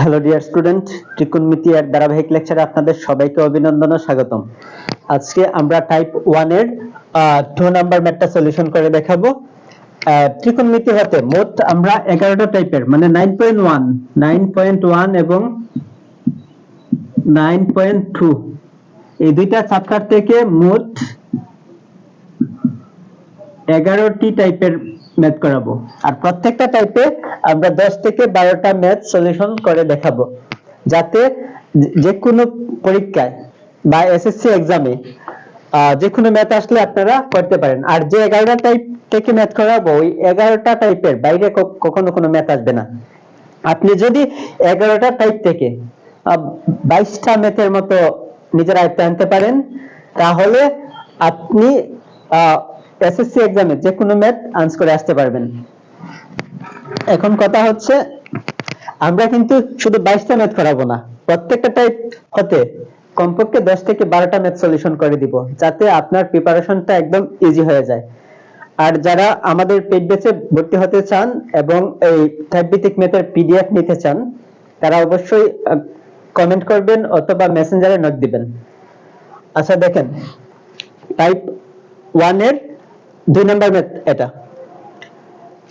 Hello dear student ত্রিকোণমিতি এর ধারাবাহিক লেকচারে আপনাদের সবাইকে অভিনন্দন ও স্বাগতম। আজকে আমরা টাইপ ওয়ানের টু নাম্বার ম্যাথটা সলিউশন করে দেখাবো। আহ, ত্রিকোণমিতি হতে মোট আমরা এগারোটা টাইপের মানে nine point one nine point one এবং নাইন পয়েন্ট টু এই দুইটা চ্যাপ্টার থেকে মোট এগারোটি টাইপের ম্যাথ করাবো। আর প্রত্যেকটা টাইপে আমরা দশ থেকে বারোটা ম্যাথ সলিউশন করে দেখাবো। যাতে যে- কোনো পরীক্ষায় বা এসএসসি এক্সামে যে কোনো ম্যাথ আসলে আপনারা করতে পারেন। আর যে এগারোটা টাইপ থেকে ম্যাথ করাবো, ওই এগারোটা টাইপের বাইরে কখনো কোনো ম্যাথ আসবে না। আপনি যদি এগারোটা টাইপ থেকে বাইশটা ম্যাথের মতো নিজের আয়ত্তে আনতে পারেন, তাহলে আপনি এসএসসি এক্সামে যে কোনো ম্যাথ আনসার করে আসতে পারবেন। এখন কথা হচ্ছে, আমরা কিন্তু শুধু বাইশটা ম্যাথ করাবো না, প্রত্যেকটা টাইপ হতে কমপক্ষে দশ থেকে বারোটা ম্যাথ সলিউশন করে দিব, যাতে আপনার প্রিপারেশনটা একদম ইজি হয়ে যায়। আর যারা আমাদের পেড ব্যাচে ভর্তি হতে চান এবং এই ভিত্তিক ম্যাথের পিডিএফ নিতে চান, তারা অবশ্যই কমেন্ট করবেন অথবা মেসেঞ্জারে নোট দিবেন। আচ্ছা দেখেন টাইপ ওয়ানের দুই নম্বর এটা।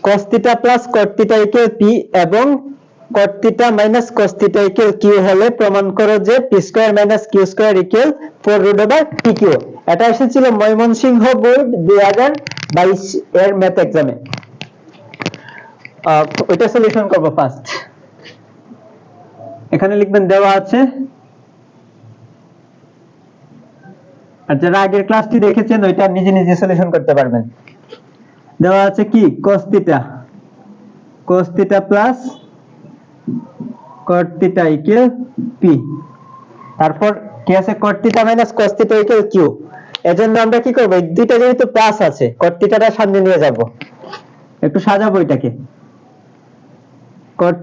cos plus cot equal p এবং cot theta minus cos equal q হলে প্রমাণ করো যে p square minus q square equal 4 root over pq এটা এসেছিল ময়মনসিংহ বোর্ড 2022 এর ম্যাথ এক্সামে সলিউশন করব ফার্স্ট এখানে লিখবেন দেওয়া আছে আর যারা আগের ক্লাসটি দেখেছেন, ওইটা নিজে নিজে সলিউশন করতে পারবেন। দেওয়া আছে কি? cos theta cos plus cot equal p তারপর কি আছে? cot minus cos equal q এজন্য আমরা কি করব? এই দুইটা যেহেতু প্লাস আছে, cot থিটাটা সামনে নিয়ে যাব। একটু সাজাবো এটাকে। cot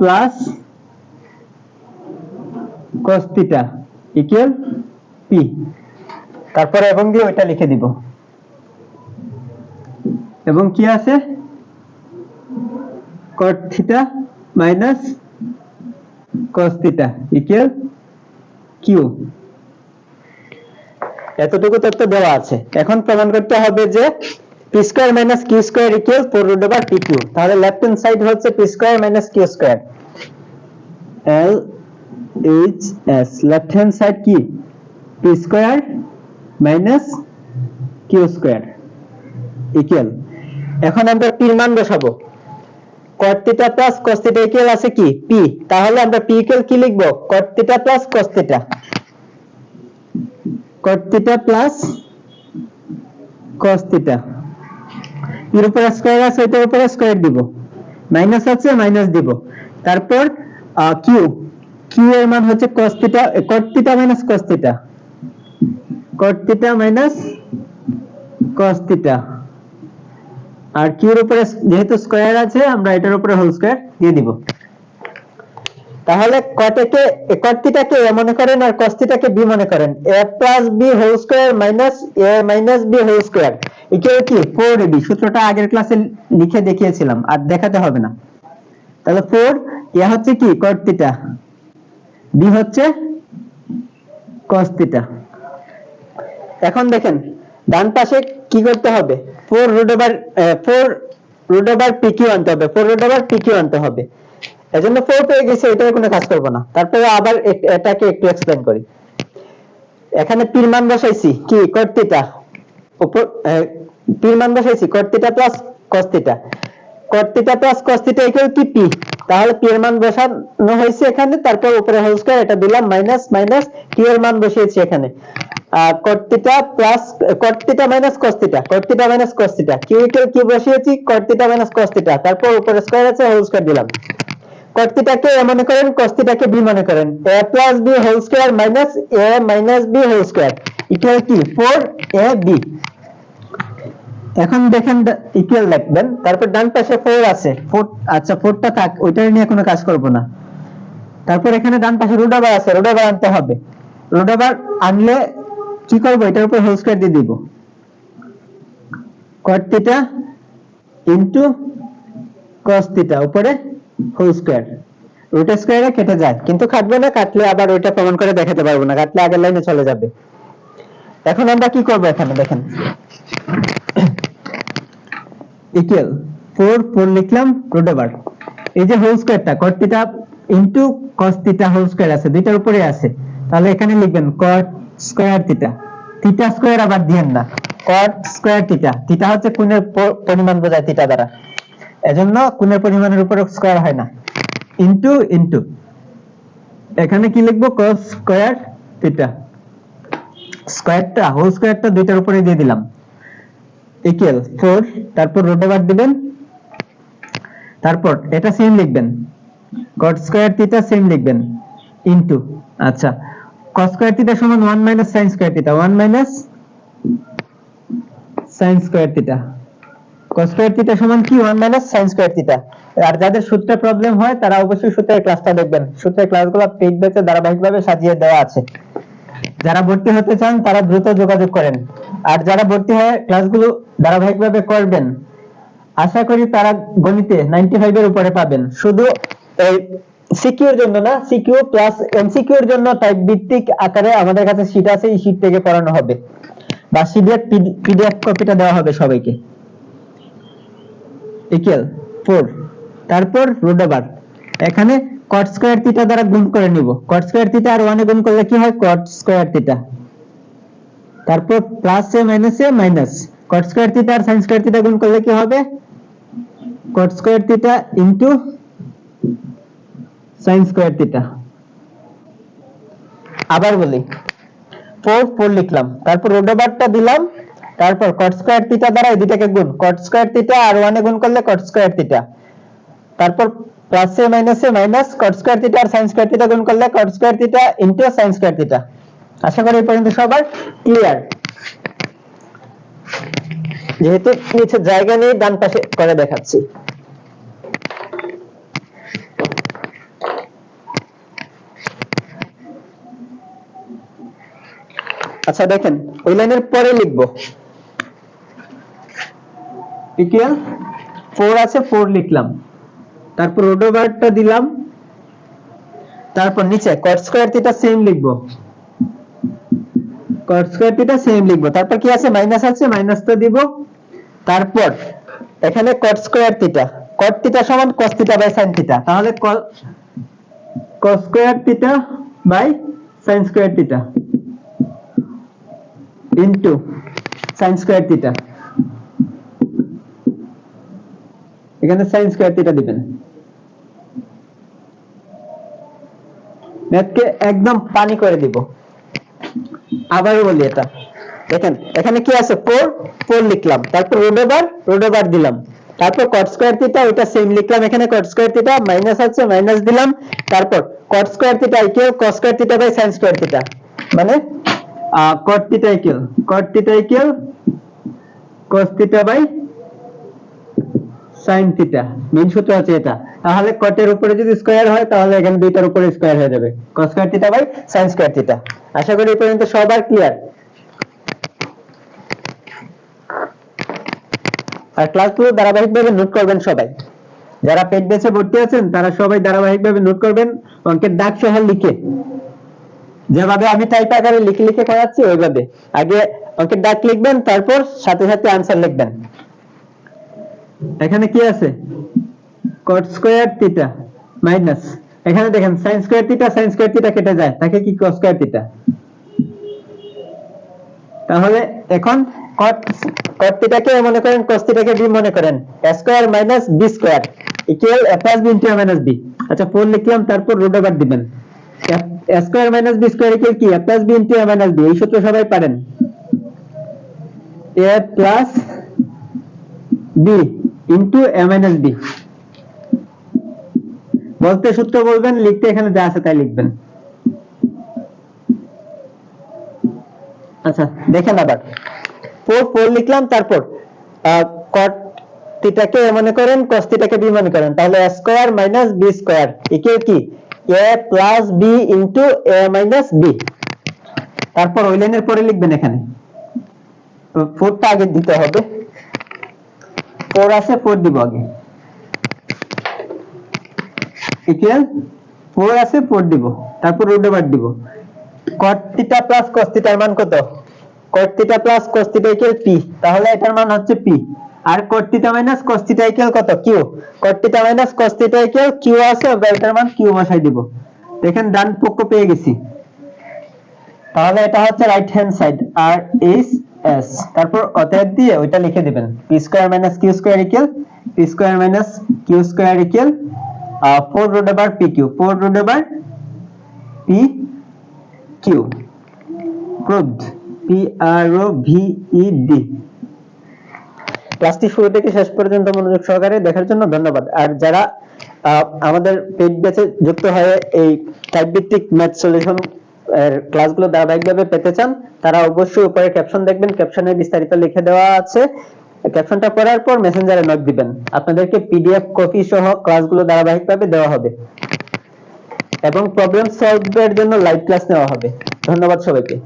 plus cos equal p তারপরে এবং দিয়ে ওইটা লিখে দিব। এবং কি আছে? cot theta minus cos theta equal q এতটুকু তথ্য দেওয়া আছে। এখন প্রমাণ করতে হবে যে p square minus q square equal 4 root over pq তাহলে লেফট হ্যান্ড সাইড হচ্ছে p square minus q square l h s left hand side কি? p square minus q square equal এখন আমরা এর মান বসাবো। cot theta plus cos theta equal আছে কি? p তাহলে আমরা p ইকুয়াল কি লিখব? cot theta plus cos theta cot theta plus cos theta এর উপরে স্কয়ার আছে, এটার উপরে স্কয়ার দিব। মাইনাস আছে মাইনাস দিব। তারপর q q এর মান হচ্ছে cos theta cot minus cos theta cot theta minus cos theta আর এর উপরে যেহেতু স্কয়ার আছে, আমরা এটার উপরে হোল স্কয়ার দিয়ে দিব। তাহলে কটকে cot থিটাকে a মনে করেন আর cos থিটাকে b মনে করেন? a plus b whole square minus a minus b whole square এটা কি? 4ab সূত্রটা আগের ক্লাসে লিখে দেখিয়েছিলাম, আর দেখাতে হবে না। তাহলে 4 a হচ্ছে কি? cot থিটা b হচ্ছে cos থিটা এখন দেখেন, ডান পাশে কি করতে হবে? 4 root over 4 root over pq আনতে হবে 4 রুট ওভার pq আনতে হবে। এজন্য 4 পেয়ে গেছে, এটার কোনো কাজ করব না। তারপরে আবার এটাকে একটু এক্সপ্লেন করি। এখানে এর মান বসাইছি, কি? থিটা উপর এর মান বসাইছি theta plus cot theta plus theta equal কি পি তাহলে p এর মান বসানো হয়েছে এখানে, তারপর উপরে হোল স্কয়ার এটা দিলাম মাইনাস মাইনাস q এর মান বসিয়েছি এখানে। Cot plus cot minus cos theta minus cos q কি বসিয়েছি, cot মাইনাস cos তারপর উপরে স্কয়ার আছে হোল স্কয়ার দিলাম। Cot থিটাকে a মনে করেন, cos b মনে করেন। a plus b whole square minus a minus b whole square equal কি? 4ab এখন দেখেন ইকুয়াল লিখবেন তারপর ডান পাশে 4 আছে। 4 আচ্ছা 4টা থাক ওইটা নিয়ে কোনো কাজ করব না। তারপর এখানে ডান পাশে রুট আছে রুট আনতে হবে। রুট আনলে কি করব? এটার উপর হোল স্কয়ার দিয়ে দিব। cot theta into cos theta উপরে হোল স্কয়ার রুট স্কোয়ারে কেটে যায়, কিন্তু কাটবে না, কাটলে আবার ওইটা প্রমাণ করে দেখাতে পারব না, কাটলে আগের লাইনে চলে যাবে। এখন আমরা কি করব এখানে, দেখেন। ইকুয়াল ফোর ফোর লিখলাম রুট ওভার এই যে হোল স্কোয়ারটা cot theta into cos theta whole square আছে, দুইটার উপরে আছে। তাহলে এখানে লিখবেন cot square theta theta square আবার দিয়েন না। কট স্কোয়ার থিটা থিটা হচ্ছে কোণের পরিমাণ বোঝায় থিটা দ্বারা। এজন্য কোণের পরিমাণের উপর স্কোয়ার হয় না। ইনটু ইনটু এখানে কি লিখব? কস স্কোয়ার থিটা স্কোয়ারটা হোল স্কোয়ারটা দুইটার উপরে দিয়ে দিলাম। ইকুয়াল ফোর তারপর রুট ওভার দিবেন। তারপর এটা সেম লিখবেন। cot স্কয়ার থিটা সেম লিখবেন। ইনটু আচ্ছা। Cos স্কয়ার থিটা সমান 1 minus sin square theta 1 minus sin square theta cos square theta সমান কি? 1 মাইনাস sin স্কয়ার থিটা আর যাদের সূত্রে প্রবলেম হয়, তারা অবশ্যই সূত্রের ক্লাসটা দেখবেন। সূত্রের ক্লাসগুলো পেজ ধারাবাহিকভাবে সাজিয়ে দেওয়া আছে। যারা ভর্তি হতে চান, তারা দ্রুত যোগাযোগ করেন। আর যারা ভর্তি হয়ে ক্লাসগুলো ধারাবাহিকভাবে করবেন, আশা করি তারা গণিতে 95 এর উপরে পাবেন। শুধু এই সিকিউর জন্য না সিকিউ প্লাস এমসিকিউর জন্য টাইপ ভিত্তিক আকারে আমাদের কাছে শীট আছে, এই শীট থেকে পড়ানো হবে। বা সিডিএফ পিডিএফ কপিটা দেওয়া হবে সবাইকে। ইকুয়াল 4 তারপর রুট ওভার এখানে cot স্কয়ার থিটা দ্বারা গুণ করে নিব। cot স্কয়ার থিটা আর 1 এ গুণ করলে কি হয়? cot স্কয়ার থিটা তারপর প্লাস এ মাইনাস এ মাইনাস cot স্কয়ার থিটা আর sin স্কয়ার থিটা গুণ করলে কি হবে? cot square theta into sin square theta. আবার বলি 4 4 লিখলাম। তারপর রুট ওভারটা দিলাম, তারপর cot স্কয়ার থিটা দ্বারা এই দুটাকে গুণ। cot স্কয়ার থিটা আর 1 এ গুণ করলে cot স্কয়ার থিটা তারপর plus minus minus cot square theta আর sin স্কয়ার থিটা গুণ করলে cot square theta into sin square theta আশা করি এই পর্যন্ত সবার ক্লিয়ার যেহেতু নিচে জায়গা নেই ডান পাশে করে দেখাচ্ছি। আচ্ছা দেখেন, ওই লাইনের পরে লিখব। ইকুয়াল ফোর আছে ফোর লিখলাম। তারপর রোড দিলাম। তারপর নিচে কট স্কয়ার থিটা সেম লিখব। কট স্কয়ার থিটা সেম লিখব। তারপর কি আছে? মাইনাস আছে মাইনাসটা দিব। তারপর এখানে cot square theta cot theta সমান cos theta by sin theta তাহলে cos square theta by sin square theta into sin square theta এখানে sin স্কয়ার থিটা দিবেন। ম্যাথকে একদম পানি করে দিব। আবারও বলি এটা। দেখেন, এখানে কি আছে? 4 4 লিখলাম। তারপর রুট ওভার দিলাম। তারপর cot স্কয়ার থিটা ওটা সেম লিখলাম। এখানে cot স্কয়ার থিটা মাইনাস আছে মাইনাস দিলাম। তারপর cot square theta equal cos square theta by sin square theta মানে cot theta equal cot theta main সূত্র হচ্ছে এটা। তাহলে উপরে যদি হয়, তাহলে এখানে দুইটার উপরে হয়ে যাবে। আশা করি এই পর্যন্ত সবার ক্লিয়ার আর ক্লাসগুলো ধারাবাহিকভাবে নোট করবেন সবাই। যারা পেট বেছে ভর্তি আছেন, তারা সবাই ধারাবাহিকভাবে নোট করবেন, অঙ্কের দাগ সহ লিখে। যেভাবে আমি টাইপ আকারে লিখে লিখে করাচ্ছি ওইভাবে। আগে অঙ্কের দাগ লিখবেন, তারপর সাথে সাথে আনসার লিখবেন। এখানে কি আছে? Cot স্কয়ার থিটা মাইনাস এখানে দেখেন, sin square theta sin square theta কেটে যায়। তাকে কি cos স্কয়ার থিটা তাহলে এখন cot cot থিটাকে মনে করেন, cos থিটাকে b মনে করেন। Square minus B square equal a plus b into a minus B আচ্ছা 4 লিখলাম, তারপর রুট ওভার দিবেন। Square minus b square equal কি? A plus b into a minus b, এই সূত্র সবাই পারেন। A plus b into a minus b বলতে সূত্র বলবেন, লিখতে এখানে যা আছে তাই লিখবেন। আচ্ছা দেখেন আবার। ফোর ফোর লিখলাম, তারপর কট থিটাকে A মনে করেন, cos থিটাকে বি মনে করেন। তাহলে a square minus B square equal কি? A plus B into a minus B তারপর ওই লাইনের পরে লিখবেন এখানে। ফোরটা আগে দিতে হবে। ফোর আছে ফোর দিব আগে। ইকুয়াল ফোর আছে ফোর দিব। তারপর রুট ওভার দিব। কট প্লাস কস মান কত? Cot theta plus cos equal P তাহলে এটার মান হচ্ছে পি আর cot theta minus theta equal কত Q cot theta minus theta equal Q আছে আমরা মান কিউ বসাই দিব। দেখেন, ডান পক্ষ পেয়ে গেছি। তাহলে এটা হচ্ছে right hand side R H S তারপর অতএব দিয়ে ওইটা লিখে দিবেন। P square minus Q square equal P square minus Q square equal four root over P Q four root over P Q proved P R O V E D ক্লাসটি শুরু থেকে শেষ পর্যন্ত মনোযোগ সহকারে দেখার জন্য ধন্যবাদ। আর যারা আমাদের পেড ব্যাচে যুক্ত হয়ে এই টাইপ ভিত্তিক ম্যাথ সলিউশন এর ক্লাসগুলো ধারাবাহিকভাবে পেতে চান, তারা অবশ্যই উপরে ক্যাপশন দেখবেন ক্যাপশনে বিস্তারিত লিখে দেওয়া আছে। ক্যাপশনটা পড়ার পর মেসেঞ্জারে নক দিবেন। আপনাদেরকে পিডিএফ কপি সহ ক্লাসগুলো ধারাবাহিকভাবে দেওয়া হবে। এবং প্রবলেম সলভ এর জন্য লাইভ ক্লাস নেওয়া হবে। ধন্যবাদ সবাইকে।